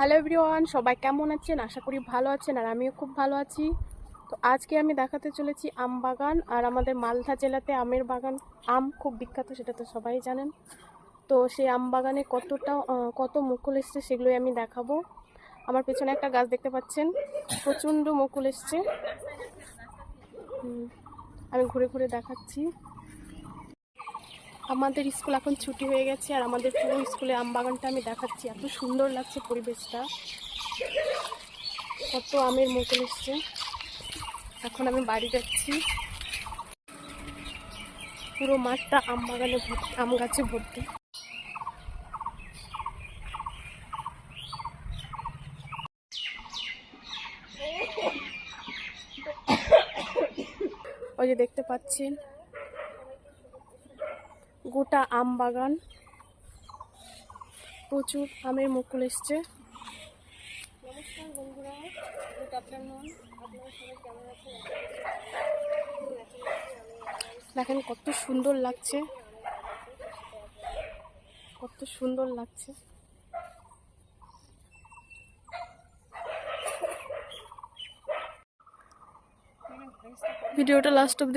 Hello everyone সবাই কেমন আছেন? আশা করি ভালো আছেন আর আমিও খুব ভালো আছি। তো আজকে আমি দেখাতে চলেছি আম বাগান আর আমাদের মালদা জেলাতে আমের বাগান। আম খুব বিখ্যাত, সেটা তো সবাই জানেন। তো সেই আম বাগানে কতটা কত মুকুল এসছে সেগুলোই আমি দেখাবো। আমার পেছনে একটা গাছ দেখতে পাচ্ছেন, প্রচণ্ড মুকুল এসছে। আমি ঘুরে ঘুরে দেখাচ্ছি। আমাদের স্কুল এখন ছুটি হয়ে গেছে আর আমাদের পুরো স্কুলে আম বাগানটা আমি দেখাচ্ছি। এত সুন্দর লাগছে পরিবেশটা। কত আমের মুকুল এসছে এখন আমি বাড়ি যাচ্ছি। পুরো মাঠটা আম বাগানে ভর্তি, আম গাছে ভর্তি। ওই যে দেখতে পাচ্ছেন গোটা আম বাগান। প্রচুর আমের মুকুল এসছে। দেখেন কত সুন্দর লাগছে। কত সুন্দর লাগছে। ভিডিওটা লাস্ট অব্দি